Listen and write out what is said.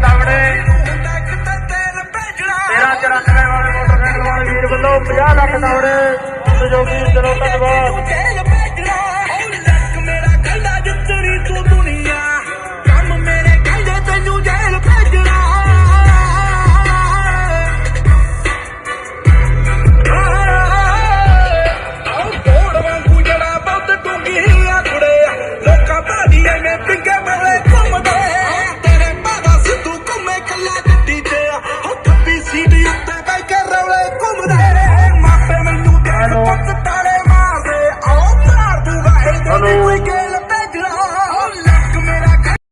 ਦਾਵੜੇ 1394 ਵਾਲੇ ਮੋਟਰਸਾਈਕਲ ਵਾਲੇ ਵੀਰ ਵੱਲੋਂ 50 ਲੱਖ ਦਾਵੜੇ ਸਹਿਯੋਗੀ